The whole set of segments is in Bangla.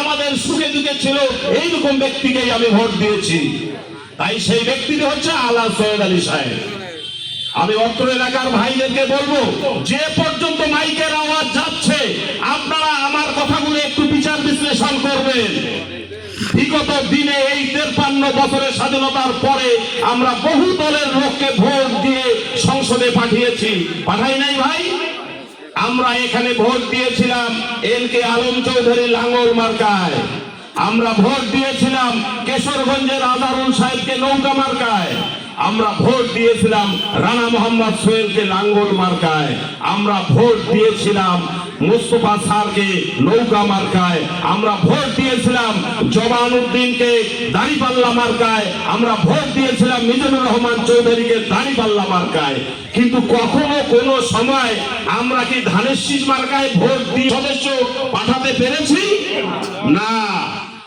আমাদের সুখে দুঃখে ছিল, এইরকম ব্যক্তিকেই আমি ভোট দিয়েছি। তাই সেই ব্যক্তিটি হচ্ছে আলা সৈয়দ আলী সাহেব। আমি অত্র এলাকার ভাইদেরকে বলব, যে পর্যন্ত মাইকের আওয়াজ যাচ্ছে, আপনারা আমার কথাগুলো একটু বিচার বিশ্লেষণ করবেন। বিগত দিনে এই তেরপান্ন বছরের স্বাধীনতার পরে আমরা বহু দলের লোককে ভোট দিয়ে সংসদে পাঠিয়েছি। পাঠাই নাই ভাই? আমরা এখানে ভোট দিয়েছিলাম এল কে আলম চৌধুরী লাঙ্গল মার্কায়। আমরা ভোট দিয়েছিলাম কেশরগঞ্জের আদারুল সাহেবকে নৌকা মার্কায়। আমরা ভোট দিয়েছিলাম রানা মোহাম্মদ সোহেলকে লাঙ্গল মার্কায়। আমরা ভোট দিয়েছিলাম মুস্তফা স্যারকে নৌকা মার্কায়। আমরা ভোট দিয়েছিলাম জবান উদ্দিনকে দাঁড়িপাল্লা মার্কায়। আমরা ভোট দিয়েছিলাম মিজানুর রহমান চৌধুরীকে দাঁড়িপাল্লা মার্কায়। কিন্তু কখনো কোনো সময় আমরা কি ধানের শীষ মার্কায় ভোট দিয়ে সদস্য পাঠাতে পেরেছি? না।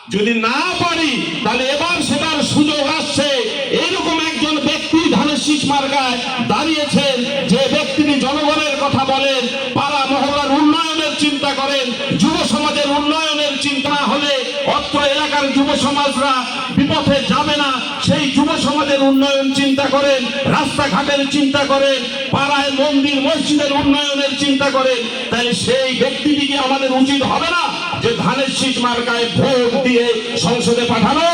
যদি না পারি, তাহলে মার্কায় দাঁড়িয়েছেন, যে ব্যক্তিটি জনগণের কথা বলেন, পাড়া মহল্লার উন্নয়নের চিন্তা করেন, যুব সমাজের উন্নয়নের চিন্তা হলে অত্র এলাকার যুব সমাজরা বিপথে যাবে না। সেই যুব সমাজের উন্নয়ন চিন্তা করেন, রাস্তাঘাটের চিন্তা করেন, পাড়ায় মন্দির, মসজিদের উন্নয়নের চিন্তা করেন। তাই সেই ব্যক্তিটিকে আমাদের উচিত হবে না যে ধানের শীষ মার্কায় ভোট দিয়ে সংসদে পাঠানো।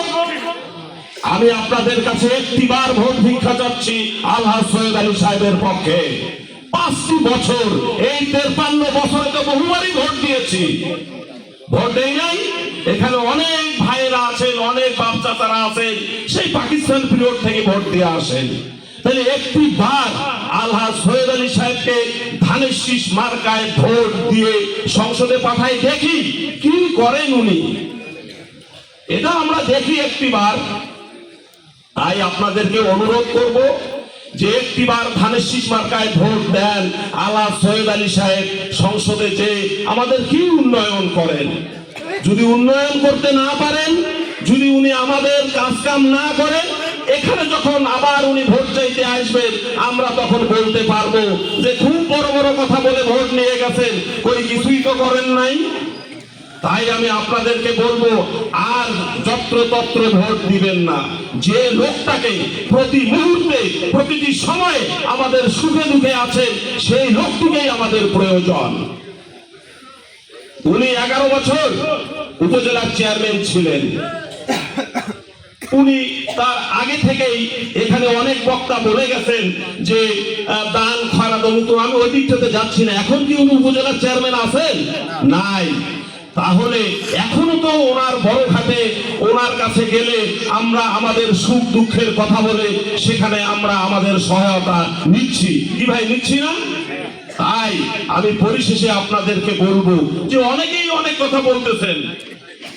আমি আপনাদের কাছে একটিবার ভোট ভিক্ষা চাচ্ছি আল্লাহ সৈয়দ আলী সাহেবের পক্ষে। পাঁচটি বছর, এই তেরপান্ন বছরে তো বহুবারই ভোট দিয়েছি। ভোট দেই নাই, এখানে অনেক ভাইয়েরা আছেন, অনেক বাচ্চা তারা আছেন, সেই পাকিস্তান পিরিয়ড থেকে ভোট দিয়ে আসেন। তাহলে একটি বার আল্লাহ সৈয়দ আলী সাহেবকে ধানের শীষ মার্কায় ভোট দিয়ে সংসদে পাঠাই দেখি, কি করেন উনি? এটা আমরা দেখি একটিবার। তাই আপনাদেরকে অনুরোধ করব যে একটিবার ধানের শীষ মার্কায় ভোট দেন আলা সৈয়দ আলী সাহেব সংসদে যে আমাদের কি উন্নয়ন করেন। যদি উন্নয়ন করতে না পারেন, যদি উনি আমাদের কাজ কাম না করেন, এখানে যখন আবার উনি ভোট চাইতে আসবেন, আমরা তখন বলতে পারব যে খুব বড় বড় কথা বলে ভোট নিয়ে গেছেন, কই কিছুই তো করেন নাই। তাই আমি আপনাদেরকে বলব, আর যত্র তত্র ভোট দিবেন না। যে লোকটাকে প্রতি মুহূর্তে, প্রতিটি সময়ে আমাদের সুখে দুঃখে আছে, সেই লোকটিকেই আমাদের প্রয়োজন। উনি এগারো বছর উপজেলার চেয়ারম্যান ছিলেন। উনি তার আগে থেকেই এখানে অনেক বক্তা বলে গেছেন যে দান খারা দমুত আমি ওই দিকটাতে যাচ্ছি না। এখন কি উনি উপজেলার চেয়ারম্যান আছেন? নাই। তাহলে এখনও তো ওনার বড় ঘাটে ওনার কাছে গেলে আমরা আমাদের সুখ দুঃখের কথা বলে সেখানে আমরা আমাদের সহায়তা নিচ্ছি। কি ভাই, নিচ্ছি না? তাই আমি পরিশেষে আপনাদেরকে বলব যে অনেকেই অনেক কথা বলতেছেন।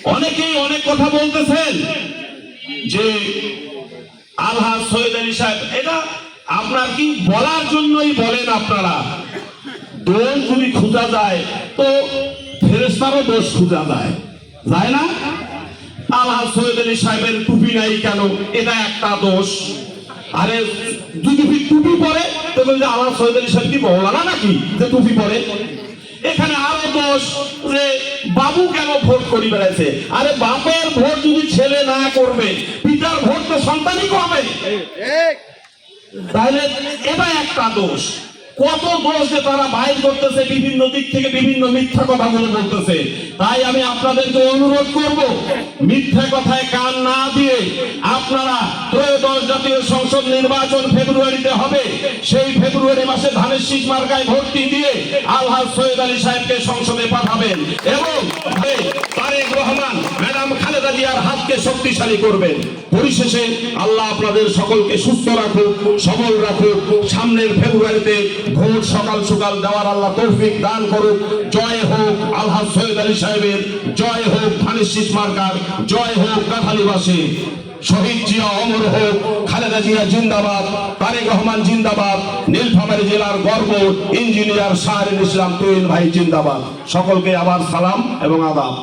অনেকেই অনেক কথা বলতেছেন যে আলহা সৈয়দ আলী সাহেব, এটা আপনার কি বলার জন্যই বলেন আপনারা? দোষ যদি খোঁজা যায়, তো ফেরেস্তারও দোষ খোঁজা যায়। যায় না? আলহা সৈয়দ আলী সাহেবের টুপি নাই কেন? এটা একটা দোষ। আরে যদি টুপি পরে তো বলছে আল্লাহ সৈয়দ আলী সাহেব কি মৌলানা নাকি যে টুপি পরে? এখানে আরও দোষ যে বাবু কেন ভোট করি বেড়াইছে? আরে বাপের ভোট যদি ছেলে না করবে পিতার ভোট তো সন্তানই করবে তাহলে এটা একটা দোষ। কত বয়সে তারা বাইর করতেছে বিভিন্ন দিক থেকে বিভিন্ন মিথ্যা কথাগুলো বলতেছে। তাই আমি আপনাদেরকে অনুরোধ করব, মিথ্যা কথায় কান না দিয়ে আপনারা ত্রয়োদশ জাতীয় সংসদ নির্বাচন ফেব্রুয়ারিতে হবে। সেই ফেব্রুয়ারি মাসে ধানের শীষ মার্কায় ভর্তি দিয়ে আলহাজ সৈয়দ আলী সাহেবকে সংসদে পাঠাবেন। এবং এই তারেক রহমান ম্যাডাম খালেদা জিয়ার শক্তিশালী করবেন। পরিশেষে আল্লাহ আপনাদের সকলকে সুস্থ রাখুক, সবল রাখুক। সামনের ফেব্রুয়ারিতে ভোট সকাল সকাল দেওয়ার আল্লাহ তৌফিক দান করুক। জয় হোক আলহাজ সৈয়দ আলী সাহেবের, জয় হোক শীষ মার্কার, জয় হোক কাঠালিবাসী। শহীদ জিয়া অমর হোক, খালেদা জিয়া জিন্দাবাদ, তারেক রহমান জিন্দাবাদ, নীলফামারী জেলার গর্ব ইঞ্জিনিয়ার শাহরুল ইসলাম তুহিন ভাই জিন্দাবাদ। সকলকে আবার সালাম এবং আদাব।